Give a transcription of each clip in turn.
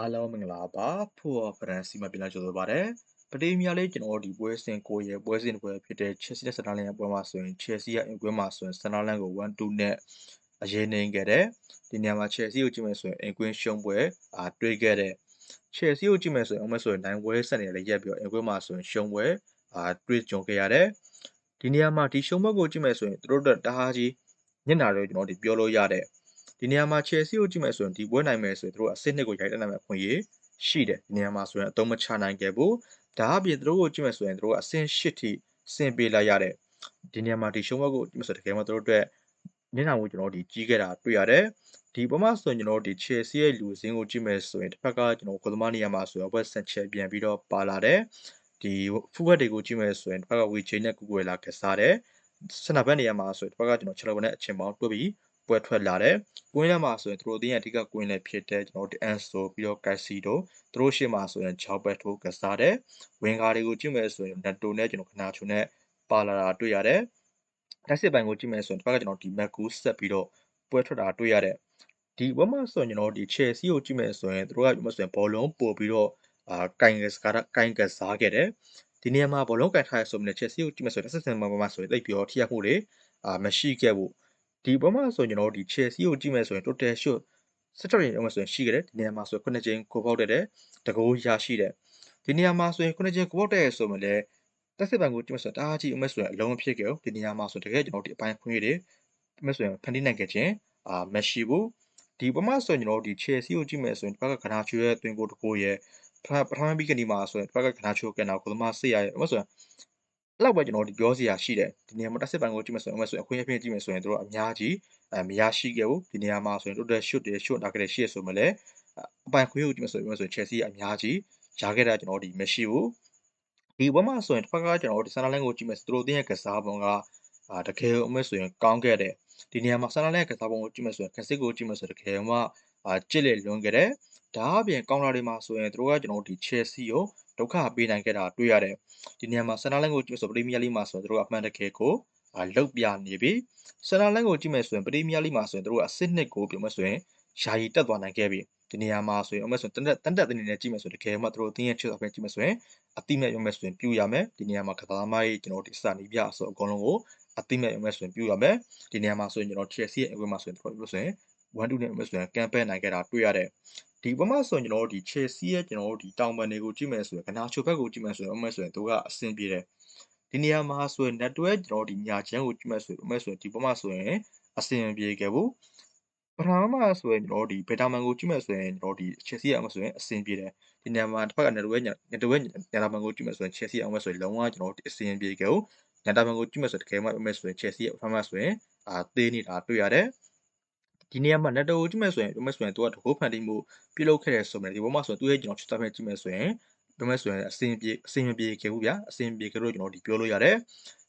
အားလုံးမင်္ဂလာပါဖို့ဖရန်စီမှာပြန်လာကြတော့ပါတယ်ပတေးမြလေးကျွန်တော်ဒီပွဲစဉ်ကိုရဲ့ပွဲစဉ်တစ်ပွဲဖြစ်တဲ့ Chelsea နဲ့ Sunderland ရဲ့ပွဲမှာဆိုရင် Chelsea ရဲ့အင်ကွင်းမှာဆိုရင် Sunderland ကို1-2နဲ့အရေးနိုင်ခဲ့တယ်ဒီနေရာမှာ Chelsea ကိုကြည့်မယ်ဆိုရင်အင်ကွင်းရှုံးပွဲအာတွေ့ခဲ့တယ် Chelsea ကိုကြည့်မယ်ဆိုရင်အမဆိုရင်နိုင်ပွဲဆက်နေလည်းရက်ပြီးတော့အင်ကွင်းမှာဆိုရင်ရှုံးပွဲအာတွေ့ကြုံခဲ့ရတယ်ဒီနေရာမှာဒီရှုံးပွဲကိုကြည့်မယ်ဆိုရင်သူတို့တို့တအားကြီးညနာတွေကျွန်တော်ဒီပြောလို့ရတယ် ဒီနေရာမှာ Chelsea ကိုကြည့်မယ်ဆိုရင်ဒီပွဲနိုင်မယ်ဆိုရင်တို့အဆင့်နှစ်ကိုရိုက်တက်နိုင်မယ့်အခွင့်အရေးရှိတယ်ဒီနေရာမှာဆိုရင်အသုံးမချနိုင်ခဲ့ဘူးဒါအပြင်တို့ကိုကြည့်မယ်ဆိုရင်တို့အဆင့်၈ထိဆင်ပေးလိုက်ရတဲ့ဒီနေရာမှာဒီရှုံးပွဲကိုကြည့်မယ်ဆိုတကယ်မှတို့အတွက်မျက်နှာကိုကျွန်တော်ဒီကြီးခဲ့တာတွေ့ရတယ်ဒီပမာဆိုရင်ကျွန်တော်ဒီ Chelsea ရဲ့လူစင်းကိုကြည့်မယ်ဆိုရင်တစ်ဖက်ကကျွန်တော်ကိုသမားနေရာမှာဆိုတော့ West Central ပြန်ပြီးတော့ပါလာတယ်ဒီဖူဝက်တွေကိုကြည့်မယ်ဆိုရင်တစ်ဖက်ကဝီချေနဲ့ကူကွယ်လာကစားတယ်စနဘက်နေရာမှာဆိုရင်တစ်ဖက်ကကျွန်တော်ချက်လောနဲ့အချင်းပေါင်းတွဲပြီး ပွဲထွက်လာတယ်။ကွင်းထဲမှာဆိုရင်သူတို့အသင်းရဲ့အဓိကကွင်းလည်းဖြစ်တဲ့ကျွန်တော်တို့အန်ဆိုပြီးတော့ကက်စီတိုသူတို့ရှေ့မှာဆိုရင်ဂျောက်ဘက်ထိုးကစားတယ်။ဝင်ကာတွေကိုကြည့်မယ်ဆိုရင်နက်တိုနဲ့ကျွန်တော်ခနာချုံနဲ့ပါလာတာတွေ့ရတယ်။လက်စစ်ပိုင်းကိုကြည့်မယ်ဆိုရင်တစ်ဖက်ကကျွန်တော်ဒီမက်ကူဆက်ပြီးတော့ပွဲထွက်တာတွေ့ရတယ်။ဒီဘက်မှာဆိုရင်ကျွန်တော်ဒီ Chelsea ကိုကြည့်မယ်ဆိုရင်သူတို့ကဒီမှာဆိုရင်ဘောလုံးပို့ပြီးတော့အာကင်ကစားကင်ကစားခဲ့တယ်။ဒီနေရာမှာဘောလုံးကန်ထားရဆိုမြဲ Chelsea ကိုကြည့်မယ်ဆိုရင်တစ်ဆက်မှာမှာဆိုရင်တိတ်ပြီးတော့ထိရမှုတွေအာမရှိခဲ့ဘူး။ ဒီဘက်မှာဆိုရင်ကျွန်တော်တို့ဒီ Chelsea ကိုကြည့်မယ်ဆိုရင် total shot 16ရင်အောင်ဆိုရင်ရှိခဲ့တယ်ဒီနေရာမှာဆို9ချိန်ကိုပေါက်တဲ့တကိုးရရှိတယ်ဒီနေရာမှာဆိုရင်9ချိန်ကိုပေါက်တဲ့ဆိုမှလည်းတက်စစ်ပံကိုကြည့်မယ်ဆိုရင်တအားကြီးအမဆိုရင်အလုံးဖြစ်ခဲ့ဘူးဒီနေရာမှာဆိုတကယ်ကျွန်တော်ဒီအပိုင်းခွင့်ရတွေအမဆိုရင်ဖန်တီးနိုင်ခဲ့ခြင်းအာမရှိဘူးဒီပမာဆိုရင်ကျွန်တော်ဒီ Chelsea ကိုကြည့်မယ်ဆိုရင်ဘက်ကခနာချူရဲ့တွင်ကိုတကိုးရဲ့ပထမပြီးကနေမှာဆိုရင်ဘက်ကခနာချူကန်တော့ကိုသမားစေရရဲ့အမဆိုရင် အဲ့လောက်ပဲကျွန်တော်ဒီပြောစရာရှိတယ်ဒီနေရာမှာတက်စစ်ပိုင်းကိုကြည့်မယ်ဆိုရင်အမဆိုရင်အခွင့်အရေးကြည့်မယ်ဆိုရင်တို့အများကြီးအဲမရရှိခဲ့ဘူးဒီနေရာမှာဆိုရင် total shoot တွေ shot target ရှိရဆိုမှလည်းအပိုင်ခွင့်ကိုကြည့်မယ်ဆိုရင်ဆိုရင် Chelsea အများကြီးရခဲ့တာကျွန်တော်ဒီမရှိဘူးဒီဘက်မှာဆိုရင်တစ်ဖက်ကကျွန်တော်ဒီ Sunderland ကိုကြည့်မယ်ဆိုသူတို့တင်းရဲ့ကစားပုံကအာတကယ်အမေဆိုရင်ကောင်းခဲ့တယ်ဒီနေရာမှာ Sunderland ရဲ့ကစားပုံကိုကြည့်မယ်ဆိုရင် Classic ကိုကြည့်မယ်ဆိုတကယ်မှအာကြစ်လေလွန်ခဲ့တယ်ဒါအပြင်ကောင်းတာတွေမှာဆိုရင်တို့ကကျွန်တော်ဒီ Chelsea ကို ဒုက္ခပေးနိုင်ခဲ့တာတွေ့ရတယ်ဒီနေရာမှာ Sunderland ကိုကြည့်ဆိုပရီးမီးယားလိမှာဆိုရင်တို့ကအမှန်တကယ်ကိုအာလုတ်ပြနေပြီ Sunderland ကိုကြည့်မယ်ဆိုရင်ပရီးမီးယားလိမှာဆိုရင်တို့ကအဆင့်နှစ်ကိုပြောမယ်ဆိုရင်ယာယီတက်သွားနိုင်ခဲ့ပြီဒီနေရာမှာဆိုရင်အမေဆိုရင်တန်တက်တန်တက်အနေနဲ့ကြည့်မယ်ဆိုရင်တကယ်မှတို့အတင်းရဲ့ချစ်အပဲကြည့်မယ်ဆိုရင်အတိမဲ့ပြောမယ်ဆိုရင်ပြူရမယ်ဒီနေရာမှာကစားသမားကြီးကျွန်တော်ဒီစာနီးပြဆိုအကုန်လုံးကိုအတိမဲ့ပြောမယ်ဆိုရင်ပြူရမယ်ဒီနေရာမှာဆိုရင်ကျွန်တော် Chelsea ရဲ့အကွင်းမှာဆိုရင်တို့ပြောဆိုရင်1-2နဲ့ပြောဆိုရင်ကမ်ပယ်နိုင်ခဲ့တာတွေ့ရတယ် ဒီဘက်မှာဆိုရင်ကျွန်တော်တို့ဒီ Chelsea ရဲ့ကျွန်တော်တို့ဒီတောင်ပန်တွေကိုကြည့်မယ်ဆိုရင်ကနာချိုဘက်ကိုကြည့်မယ်ဆိုရင်အမေဆိုရင်သူကအဆင်ပြေတယ်ဒီနေရာမှာဆိုရင် network ကျွန်တော်ဒီညာချမ်းကိုကြည့်မယ်ဆိုရင်အမေဆိုရင်ဒီဘက်မှာဆိုရင်အဆင်ပြေခဲ့ဘူးပထမမှာဆိုရင်ကျွန်တော်ဒီဘယ်တာမန်ကိုကြည့်မယ်ဆိုရင်ကျွန်တော်ဒီ Chelsea အမဆိုရင်အဆင်ပြေတယ်ဒီနေရာမှာတစ်ဖက်က network network ညာတာမန်ကိုကြည့်မယ်ဆိုရင် Chelsea အမဆိုရင်လုံးဝကျွန်တော်အဆင်ပြေခဲ့ဘူးညာတာမန်ကိုကြည့်မယ်ဆိုတကယ်မှအမဆိုရင် Chelsea ရဲ့ပထမဆိုရင်အာသေးနေတာတွေ့ရတယ် ဒီနေရာမှာ netto ကိုကြည့်မယ်ဆိုရင်ပြောမယ်ဆိုရင်သူကတကိုးဖန်တီးမှုပြုလုပ်ခဲ့တယ်ဆိုမယ်ဒီပေါ်မှာဆိုရင်သူရဲ့ကျွန်တော်ချက်သားမဲ့ကြည့်မယ်ဆိုရင်ပြောမယ်ဆိုရင်အဆင်ပြေအဆင်မပြေခဲ့ဘူးဗျာအဆင်ပြေခဲ့လို့ကျွန်တော်ဒီပြောလို့ရတယ်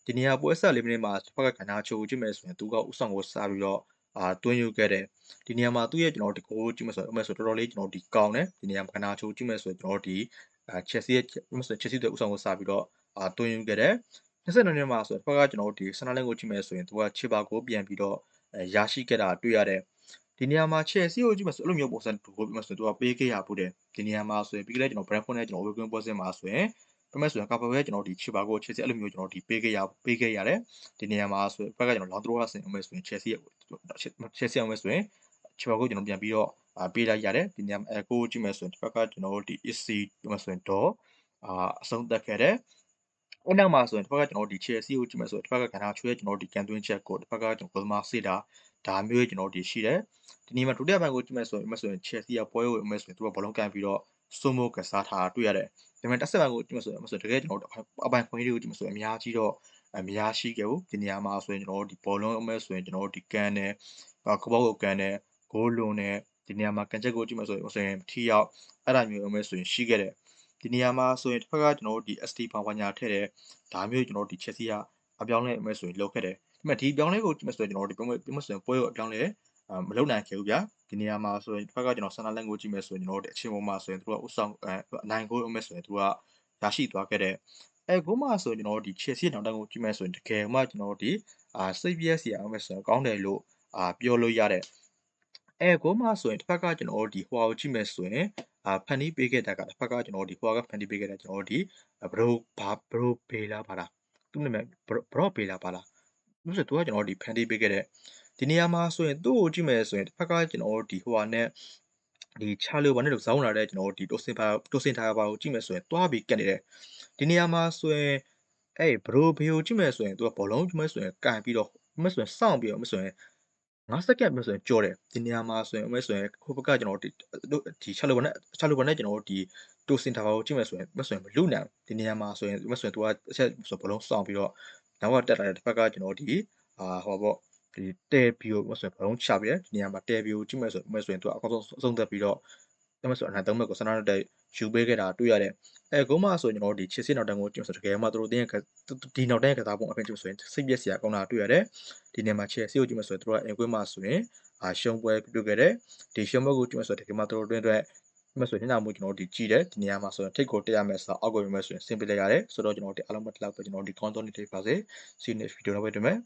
ဒီနေရာပွဲဆက်လေးမိနစ်မှာတစ်ဖက်ကကဏ္ဍချိုးကြည့်မယ်ဆိုရင်သူကဥဆောင်ကိုစားပြီးတော့အာတွင်းယူခဲ့တယ်ဒီနေရာမှာသူ့ရဲ့ကျွန်တော်ဒီကိုကြည့်မယ်ဆိုတော့ဆိုတော်တော်လေးကျွန်တော်ဒီကောင်းတယ်ဒီနေရာမှာကဏ္ဍချိုးကြည့်မယ်ဆိုရင်ကျွန်တော်ဒီအာချက်စီရဲ့မဆိုချက်စီတဲ့ဥဆောင်ကိုစားပြီးတော့အာတွင်းယူခဲ့တယ်22နှစ်မှာဆိုတော့ဘက်ကကျွန်တော်ဒီဆန်နာလင်းကိုကြည့်မယ်ဆိုရင်သူကချစ်ပါကိုပြန်ပြီးတော့ ရရှိခဲ့တာတွေ့ရတယ်ဒီနေရာမှာ Chelsea ကိုကြည့်မှဆိုအဲ့လိုမျိုးပုံစံတူကိုပြီးမှဆိုသူကပေးခဲ့ရဖို့တဲ့ဒီနေရာမှာဆိုရင်ပြီးခဲ့တဲ့ကျွန်တော် Brentford နဲ့ကျွန်တော် Wigan ပွဲစဉ်မှာဆိုရင်ပြမဲ့ဆိုရင်ကာပါဘဲကျွန်တော်ဒီ Chipper ကို Chelsea အဲ့လိုမျိုးကျွန်တော်ဒီပေးခဲ့ရပေးခဲ့ရတယ်ဒီနေရာမှာဆိုရင်ဘက်ကကျွန်တော် Lautaro ဆင်အောင်မဲ့ဆိုရင် Chelsea Chelsea အောင်မဲ့ဆိုရင် Chipper ကိုကျွန်တော်ပြန်ပြီးတော့ပေးလိုက်ရတယ်ဒီနေရာမှာအဲကိုကြည့်မယ်ဆိုရင်ဒီဘက်ကကျွန်တော်ဒီ EC ပြမဲ့ဆိုရင်တော့အာအဆုံးသက်ခဲ့တယ် အဲ့နောက်မှာဆိုရင်တစ်ဖက်ကကျွန်တော်ဒီ Chelsea ကိုကြည့်မယ်ဆိုရင်တစ်ဖက်ကကဏ္ဍချွေးကျွန်တော်ဒီကန်သွင်းချက်ကိုတစ်ဖက်ကကျွန်တော်ကိုသမားစေတာဒါမျိုးကျွန်တော်ဒီရှိတယ်ဒီနေ့မှာဒုတိယပိုင်းကိုကြည့်မယ်ဆိုရင်မဆိုရင် Chelsea ကပွဲကိုအမယ်ဆိုရင်သူကဘောလုံးကန်ပြီးတော့စိုးမိုးကစားထားတာတွေ့ရတယ်ဒါပေမဲ့တက်ဆက်ပိုင်းကိုကြည့်မယ်ဆိုရင်မဆိုတကယ်ကျွန်တော်အပိုင်းခွင့်လေးကိုကြည့်မယ်ဆိုရင်အများကြီးတော့အများရှိခဲ့ဘူးဒီနေရာမှာဆိုရင်ကျွန်တော်ဒီဘောလုံးအမယ်ဆိုရင်ကျွန်တော်ဒီကန်နဲ့ကဘောကိုကန်နဲ့ဂိုးလွန်နဲ့ဒီနေရာမှာကန်ချက်ကိုကြည့်မယ်ဆိုရင်ဆိုရင်ထီရောက်အဲ့ဒါမျိုးအမယ်ဆိုရင်ရှိခဲ့တယ် ဒီနေရာမှာဆိုရင်တစ်ဖက်ကကျွန်တော်တို့ဒီ ST ဘာဝညာထည့်တယ်ဒါမျိုးကျွန်တော်တို့ဒီ Chelsea ကအပြောင်းလဲအမယ်ဆိုရင်လုပ်ခဲ့တယ်ဒါပေမဲ့ဒီပြောင်းလဲကိုကြည့်မယ်ဆိုရင်ကျွန်တော်တို့ဒီပြောင်းလဲပြောင်းလဲဆိုရင်ပွဲကိုအပြောင်းလဲမလုပ်နိုင်ခဲ့ဘူးဗျာဒီနေရာမှာဆိုရင်တစ်ဖက်ကကျွန်တော်ဆန်နာလန်ကိုကြည့်မယ်ဆိုရင်ကျွန်တော်တို့အချင်းပေါ်မှာဆိုရင်သူကဥဆောင်အနိုင်ကိုအမယ်ဆိုရင်သူကရရှိသွားခဲ့တဲ့အဲကိုမှဆိုရင်ကျွန်တော်တို့ဒီ Chelsea နောက်တန်းကိုကြည့်မယ်ဆိုရင်တကယ်မှကျွန်တော်တို့ဒီအာစိတ်ပြည့်စရာအမယ်ဆိုရင်ကောင်းတယ်လို့အာပြောလို့ရတဲ့အဲကိုမှဆိုရင်တစ်ဖက်ကကျွန်တော်တို့ဒီဟွာကိုကြည့်မယ်ဆိုရင် အာအာဖန်တီးပေးခဲ့တာကတစ်ဖက်ကကျွန်တော်တို့ဒီဟိုကဖန်တီးပေးခဲ့တာကျွန်တော်တို့ဒီဘရိုဘာဘရိုဘေလာပါလားသူ့နာမည်ဘရော့ဘေလာပါလားလို့ဆိုသူကကျွန်တော်တို့ဒီဖန်တီးပေးခဲ့တဲ့ဒီနေရာမှာဆိုရင်သူ့ကိုကြည့်မယ်ဆိုရင်တစ်ဖက်ကကျွန်တော်တို့ဒီဟိုဟာနဲ့ဒီချာလိုဘာနဲ့လို့ဇောင်းလာတဲ့ကျွန်တော်တို့ဒီတိုစင်ပါတိုစင်ထားပါကိုကြည့်မယ်ဆိုရင်တွားပြီးကက်နေတယ်ဒီနေရာမှာဆိုရင်အဲ့ဘရိုဘေကိုကြည့်မယ်ဆိုရင်သူကဘောလုံးကြည့်မယ်ဆိုရင်ကန်ပြီးတော့မဆိုရင်စောင့်ပြီးတော့မဆိုရင် 9စက္ကန့်မဆိုရင်ကြော်တယ်ဒီနေရာမှာဆိုရင်မဆိုရင်ဟိုဘက်ကကျွန်တော်ဒီဒီချာလိုဘာနဲ့ချာလိုဘာနဲ့ကျွန်တော်တို့ဒီတိုစင်ထားပါကိုကြည့်မယ်ဆိုရင်မဆိုရင်မလူနိုင်ဒီနေရာမှာဆိုရင်မဆိုရင်သူကအချက်ဆိုဘောလုံးစောင့်ပြီးတော့နောက်ကတက်လာတဲ့တစ်ဖက်ကကျွန်တော်ဒီအာဟောပေါ့ဒီတဲဘီကိုမဆိုရင်ဘလုံးချပြီးတယ်ဒီနေရာမှာတဲဘီကိုကြည့်မယ်ဆိုမဆိုရင်သူကအကောင်းဆုံးအဆုံးသက်ပြီးတော့ ဒါမှမဟုတ်အနာသုံးဘက်ကိုစနာတဲ့ယူပေးခဲ့တာတွေ့ရတယ်အဲကုန်းမဆိုရင်ကျွန်တော်ဒီချစ်စစ်နောက်တန်းကိုကြည့်ဆိုတကယ်မှသူတို့တင်းဒီနောက်တန်းကစားပုံအပြင်ကြည့်ဆိုရင်စိတ်ပြက်စရာကောင်းတာတွေ့ရတယ်ဒီနေရာမှာချယ်ဆီကိုကြည့်မယ်ဆိုရင်သူတို့ကအင်ကွင်းမှာဆိုရင်အာရှုံးပွဲပြုတ်ခဲ့တယ်ဒီရှုံးပွဲကိုကြည့်မယ်ဆိုရင်တကယ်မှသူတို့တွင်းအတွက်မဆိုရင်ညနာမှုကျွန်တော်တို့ဒီကြည့်တယ်ဒီနေရာမှာဆိုရင်ထိတ်ကိုတက်ရမယ်ဆိုတော့အောက်ကိုရမယ်ဆိုရင်ဆင်ပေးလိုက်ရတယ်ဆိုတော့ကျွန်တော်တို့အားလုံးမတလောက်ပဲကျွန်တော်တို့ဒီ content တွေပါစေ see you next video တော့ပဲတွေ့မယ်